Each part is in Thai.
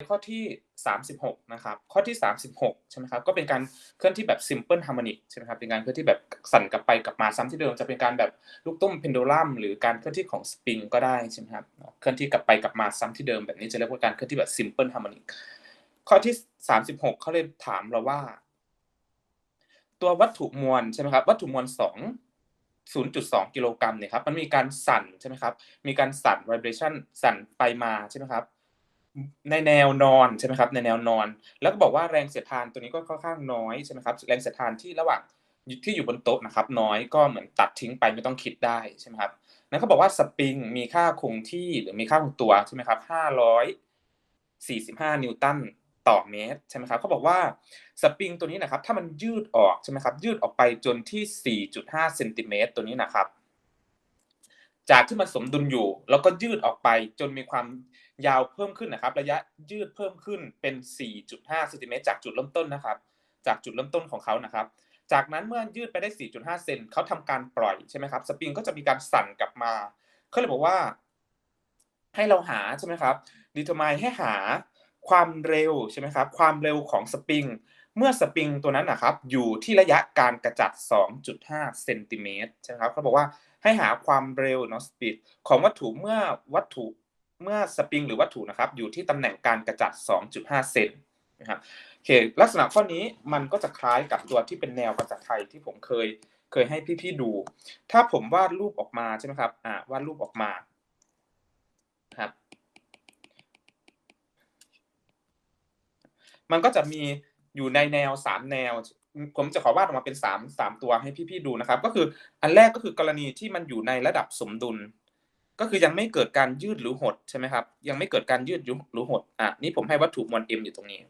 ข้อที่ 36 นะครับ ข้อที่ 36 ใช่ไหมครับ ก็เป็นการเคลื่อนที่แบบ simple harmonic ใช่ไหมครับ เป็นการเคลื่อนที่แบบสั่นกลับไปกลับมาซ้ำที่เดิม จะเป็นการแบบลูกตุ้มเพนดูลัมหรือการเคลื่อนที่ของสปริงก็ได้ใช่ไหมครับ เคลื่อนที่กลับไปกลับมาซ้ำที่เดิมแบบนี้จะเรียกว่าการเคลื่อนที่แบบ simple harmonic ข้อที่ 36 เขาเลยถามเราว่า ตัววัตถุมวลใช่ไหมครับ วัตถุมวล 2 0.2 กิโลกรัมเนี่ยครับ มันมีการสั่นใช่ไหมครับ มีการสั่น vibration สั่นไปมาใช่ไหมครับ ในแนวนอนใช่ไหมครับในแนวนอน แล้วก็บอกว่าแรงเสียดทานตัวนี้ก็ค่อนข้างน้อยใช่ไหมครับแรงเสียดทานที่ระหว่างที่อยู่บนโต๊ะนะครับ น้อยก็เหมือนตัดทิ้งไปไม่ต้องคิดได้ใช่ไหมครับนั้นเขาบอกว่าสปริงมีค่าคงที่หรือมีค่าคงตัวใช่ไหมครับ545นิวตันต่อเมตรใช่ไหมครับเขาบอกว่าสปริงตัวนี้นะครับ ถ้ามันยืดออกใช่ไหมครับ ยืดออกไปจนที่4.5เซนติเมตรตัวนี้นะครับ จากที่มันสมดุลอยู่ แล้วก็ยืดออกไปจนมีความ ยาวเพิ่มขึ้นนะครับ ระยะยืดเพิ่มขึ้นเป็น 4.5เซนติเมตรจากจุดเริ่มต้นนะครับ จากจุดเริ่มต้นของเขานะครับ จากนั้นเมื่อยืดไปได้ 4.5 เซนเขาทำการปล่อยใช่ไหมครับ สปริงก็จะมีการสั่นกลับมาเขาเลยบอกว่า ให้เราหาใช่ไหมครับดีเทอร์มายให้หาความเร็วใช่ไหมครับ ความเร็วของสปริง เมื่อสปริงตัวนั้นนะครับ อยู่ที่ระยะการกระจัด 2.5 เซนติเมตรใช่ไหมครับเขาบอกว่าให้หาความเร็วเนาะสปีดของวัตถุเมื่อวัตถุ เมื่อสปริงหรือวัตถุนะครับอยู่ที่ตำแหน่งการกระจัด 2.5 เซนนะครับโอเคลักษณะข้อนี้มันก็จะคล้ายกับตัวที่เป็นแนวภาษาไทยที่ผมเคยเคยให้พี่ๆดู ถ้าผมวาดรูปออกมาใช่ไหมครับอ่าวาดรูปออกมาครับ มันก็จะมีอยู่ในแนวสามแนว ผมจะขอวาดออกมาเป็นสามสามตัวให้พี่ๆดูนะครับ ก็คืออันแรกก็คือกรณีที่มันอยู่ในระดับสมดุล ก็คือยังไม่เกิดการยืดหรือหดใช่ไหมครับ ยังไม่เกิดการยืดหรือหดอะนี่ผมให้วัตถุมวล m อยู่ตรงนี้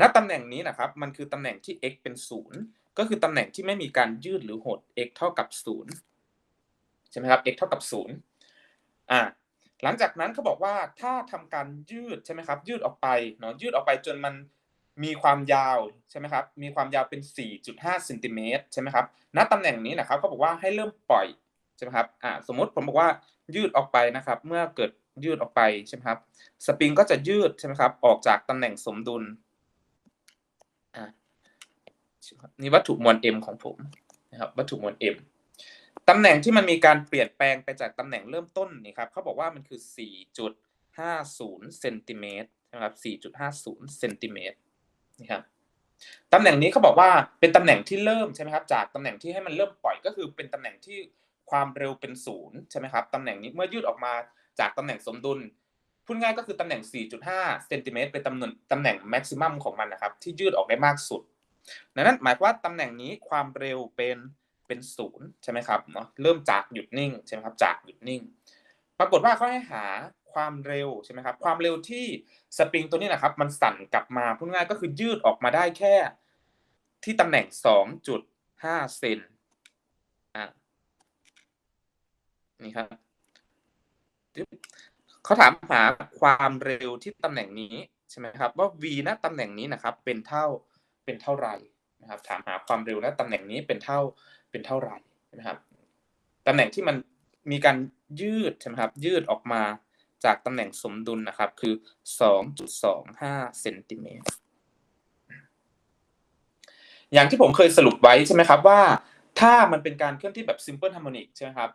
ณตำแหน่งนี้นะครับ มันคือตำแหน่งที่ x เป็นศูนย์ก็คือตำแหน่งที่ไม่มีการยืดหรือหด x เท่ากับศูนย์ใช่ไหมครับ x เท่ากับศูนย์อ่าหลังจากนั้นเขาบอกว่าถ้าทำการยืดใช่ไหมครับ ยืดออกไปเนาะยืดออกไปจนมันมีความยาวใช่ไหมครับ มีความยาวเป็น 4.5เซนติเมตรใช่ไหมครับ ณตำแหน่งนี้นะครับเขาบอกว่าให้เริ่มปล่อย ใช่ไหมครับอ่าสมมติผมบอกว่ายืดออกไปนะครับ เมื่อเกิดยืดออกไปใช่ไหมครับ สปริงก็จะยืดใช่ไหมครับ ออกจากตำแหน่งสมดุลอ่านี่วัตถุมวล m ของผมนะครับ วัตถุมวล m ตำแหน่งที่มันมีการเปลี่ยนแปลงไปจากตำแหน่งเริ่มต้นนี่ครับเขาบอกว่ามันคือ 4.50เซนติเมตรนะครับ 4.50เซนติเมตรนี่ครับตำแหน่งนี้เขาบอกว่าเป็นตำแหน่งที่เริ่มใช่ไหมครับ จากตำแหน่งที่ให้มันเริ่มปล่อยก็คือเป็นตำแหน่งที่ ความเร็วเป็นศูนย์ใช่ไหมครับตำแหน่งนี้เมื่อยืดออกมาจากตำแหน่งสมดุลพูดง่ายก็คือตำแหน่ง 4.5 เซนติเมตรเป็นตำแหน่งตำแหน่งแม็กซิมัมของมันนะครับ ที่ยืดออกได้มากสุดดังนั้นหมายความว่าตำแหน่งนี้ความเร็วเป็นเป็นศูนย์ใช่ไหมครับเนาะเริ่มจากหยุดนิ่งใช่ไหมครับจากหยุดนิ่ง ปรากฏว่าเขาให้หาความเร็วใช่ไหมครับความเร็วที่สปริงตัวนี้นะครับ มันสั่นกลับมาพูดง่ายก็คือยืดออกมาได้แค่ ที่ตำแหน่ง 2.5 เซนอะ นี่ครับเขาถามหาความเร็วที่ตำแหน่งนี้ใช่ไหมครับ ว่า v ณตำแหน่งนี้นะครับ เป็นเท่าเป็นเท่าไหร่นะครับ ถามหาความเร็วณตำแหน่งนี้เป็นเท่าเป็นเท่าไหร่นะครับตำแหน่งที่มันมีการยืดใช่ไหมครับ ยืดออกมาจากตำแหน่งสมดุลนะครับ คือ 2.25เซนติเมตรอย่างที่ผมเคยสรุปไว้ใช่ไหมครับว่าถ้ามันเป็นการเคลื่อนที่แบบ simple harmonic ใช่ไหมครับ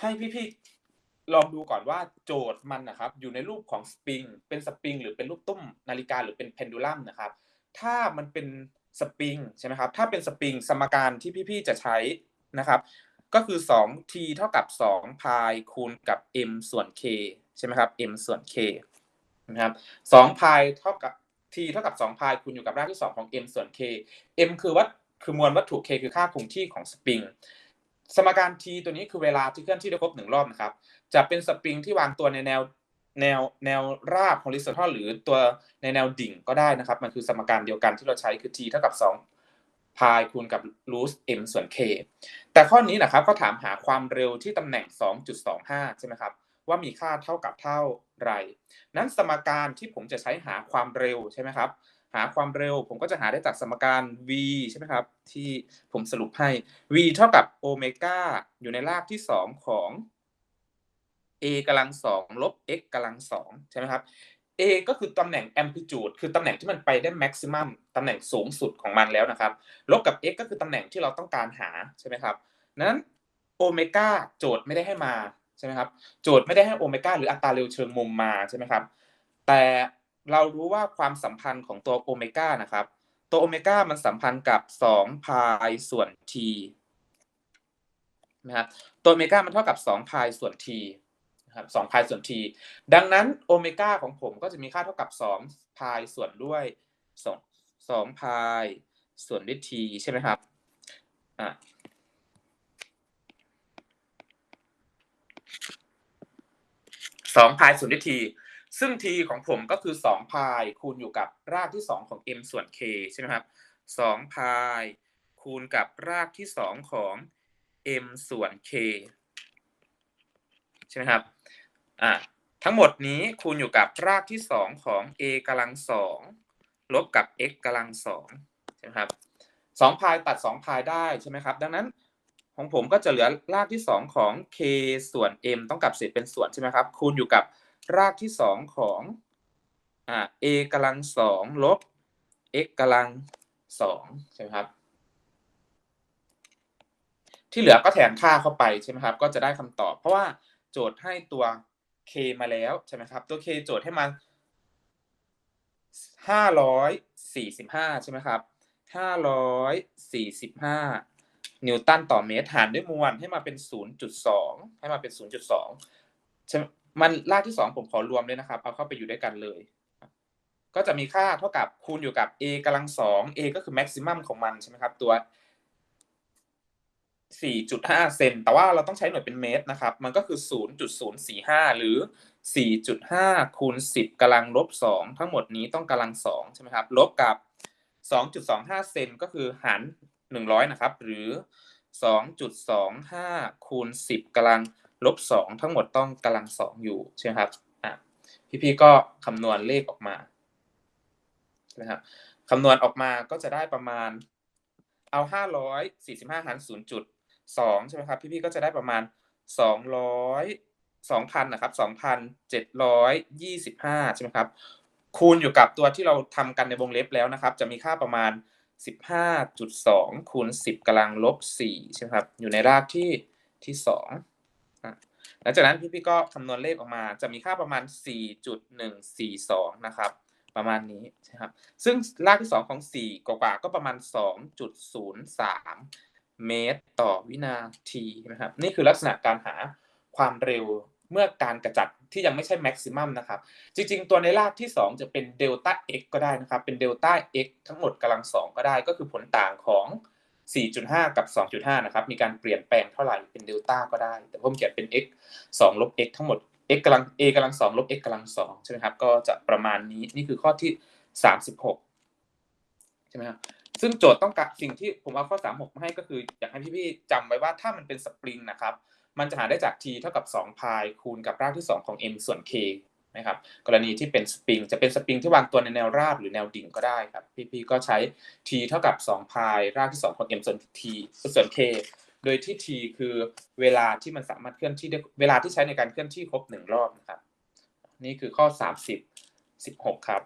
ให้พี่ๆลองดูก่อนว่าโจทย์มันนะครับ อยู่ในรูปของสปริง เป็นสปริง หรือเป็นลูกตุ้มนาฬิกาหรือเป็นเพนดูลัมนะครับ ถ้ามันเป็นสปริงใช่ไหมครับ ถ้าเป็นสปริงสมการที่พี่ๆจะใช้นะครับ ก็คือ 2t เท่ากับ2 pi คูณกับ m ส่วน k ใช่ไหมครับ m ส่วน k นะครับ2 pi เท่ากับ t เท่ากับ2 pi คูณอยู่กับรากที่ 2 ของ m ส่วน k m คือวัดคือมวลวัตถุ k คือค่าคงที่ของสปริง สมการ t ตัวนี้คือเวลาที่เคลื่อนที่ได้ครบหนึ่งรอบนะครับ จะเป็นสปริงที่วางตัวในแนวแนวแนวราบ horizontal หรือตัวในแนวดิ่งก็ได้นะครับ มันคือสมการเดียวกันที่เราใช้คือ t เท่ากับ2 pi คูณกับ root m ส่วน k แต่ข้อนี้นะครับเขาถามหาความเร็วที่ตำแหน่ง 2.25 ใช่ไหมครับ ว่ามีค่าเท่ากับเท่าไร นั้นสมการที่ผมจะใช้หาความเร็วใช่ไหมครับ หาความเร็ว ผมก็จะหาได้จากสมการ v ใช่ไหมครับ ที่ผมสรุปให้ v เท่ากับโอเมก้าอยู่ในรากที่2ของ a กำลัง2ลบ x กำลัง2ใช่ไหมครับ A ก็คือตำแหน่ง amplitude คือตำแหน่งที่มันไปได้ maximum ตำแหน่งสูงสุดของมันแล้วนะครับ ลบกับ x ก็คือตำแหน่งที่เราต้องการหาใช่ไหมครับนั้นโอเมก้าโจทย์ไม่ได้ให้มาใช่ไหมครับ โจทย์ไม่ได้ให้โอเมก้าหรืออัตราเร็วเชิงมุมมาใช่ไหมครับ แต่ เรารู้ว่าความสัมพันธ์ของตัวโอเมก้านะครับ ตัวโอเมก้ามันสัมพันธ์กับ2พายส่วน t นะครับตัวโอเมก้ามันเท่ากับ2พายส่วน t นะครับ2พายส่วน t ดังนั้นโอเมก้าของผมก็จะมีค่าเท่ากับ2พายส่วนด้วย2 2พายส่วนด้วย t ใช่ไหมครับอะสองพายส่วนด้วย t ซึ่ง t ของผมก็คือ2พายคูณอยู่กับรากที่ 2 ของ m ส่วน k ใช่ไหมครับ2พายคูณกับรากที่ 2 ของ m ส่วน k ใช่ไหมครับอ่าทั้งหมดนี้คูณอยู่กับรากที่ 2 ของ a กำลัง2ลบกับ x กำลัง2ใช่ไหมครับ2พายตัด 2พายได้ใช่ไหมครับ ดังนั้นของผมก็จะเหลือรากที่ 2 ของ k ส่วน m ต้องกลับเศษเป็นส่วนใช่ไหมครับ คูณอยู่กับ รากที่2ของอ่า a กำลัง2ลบ x กำลัง2ใช่ไหมครับ ที่เหลือก็แทนค่าเข้าไปใช่ไหมครับ ก็จะได้คำตอบ เพราะว่าโจทย์ให้ตัว k มาแล้วใช่ไหมครับตัว k โจทย์ให้มาห้าร้อยสี่สิบห้าใช่ไหมครับห้าร้อยสี่สิบห้านิวตันต่อเมตรหารด้วยมวลให้มาเป็นศูนย์จุดสองให้มาเป็นศูนย์จุดสอง มันรากที่สองผมขอรวมเลยนะครับ เอาเข้าไปอยู่ด้วยกันเลย ก็จะมีค่าเท่ากับคูณอยู่กับ a กำลังสอง a ก็คือ maximum ของมันใช่ไหมครับ ตัว 4.5 เซน แต่ว่าเราต้องใช้หน่วยเป็นเมตรนะครับ มันก็คือ 0.045 หรือ 4.5 คูณ 10กำลังลบ 2 ทั้งหมดนี้ต้องกำลัง2ใช่ไหมครับ ลบกับ 2.25 เซนก็คือหาร 100 นะครับ หรือ 2.25 คูณ 10กำลัง ลบ2ทั้งหมดต้องกำลัง2อยู่ใช่ไหมครับอะพี่ๆก็คำนวณเลขออกมาใช่ไหมครับคำนวณออกมาก็จะได้ประมาณเอา545หาร 0. สองใช่ไหมครับพี่ๆก็จะได้ประมาณสองร้อยสองพันนะครับสองพันเจ็ดร้อยยี่สิบห้าใช่ไหมครับคูณอยู่กับตัวที่เราทำกันในวงเล็บแล้วนะครับ จะมีค่าประมาณสิบห้าจุดสองคูณสิบกำลังลบสี่ใช่ไหมครับ อยู่ในรากที่ที่สอง หลังจากนั้นพี่ๆก็คำนวณเลขออกมา จะมีค่าประมาณสี่จุดหนึ่งสี่สองนะครับ ประมาณนี้ใช่ครับซึ่งรากที่สองของสี่กว่าก็ประมาณสองจุดศูนย์สามเมตรต่อวินาทีนะครับ นี่คือลักษณะการหาความเร็วเมื่อการกระจัดที่ยังไม่ใช่แม็กซิมัมนะครับ จริง ๆ ตัวในรากที่ 2 จะเป็นเดลต้า x ก็ได้นะครับ เป็นเดลต้า x ทั้งหมดกำลัง 2 ก็ได้ ก็คือผลต่างของ 4.5 กับ 2.5 นะครับ มีการเปลี่ยนแปลงเท่าไหร่เป็นเดลต้าก็ได้ แต่ผมเขียนเป็น x 2ลบ x ทั้งหมด x กำลัง a กำลัง2ลบ x กำลัง2ใช่ไหมครับ ก็จะประมาณนี้ นี่คือข้อที่ 36 ใช่ไหมครับ ซึ่งโจทย์ต้องการสิ่งที่ผมเอาข้อ 36 มาให้ก็คืออยากให้พี่ๆจำไว้ว่าถ้ามันเป็นสปริงนะครับ มันจะหาได้จาก t เท่ากับ2พายคูณกับรากที่ 2 ของ m ส่วน k นะครับกรณีที่เป็นสปริงจะเป็นสปริงที่วางตัวในแนวราบหรือแนวดิ่งก็ได้ครับพี่ๆก็ใช้ t เท่ากับ 2 พายรากที่ 2 ของ m ส่วน t ส่วน k โดยที่ t คือเวลาที่มันสามารถเคลื่อนที่ได้เวลาที่ใช้ในการเคลื่อนที่ครบ 1 รอบนะครับ นี่คือข้อ 30 16 ครับ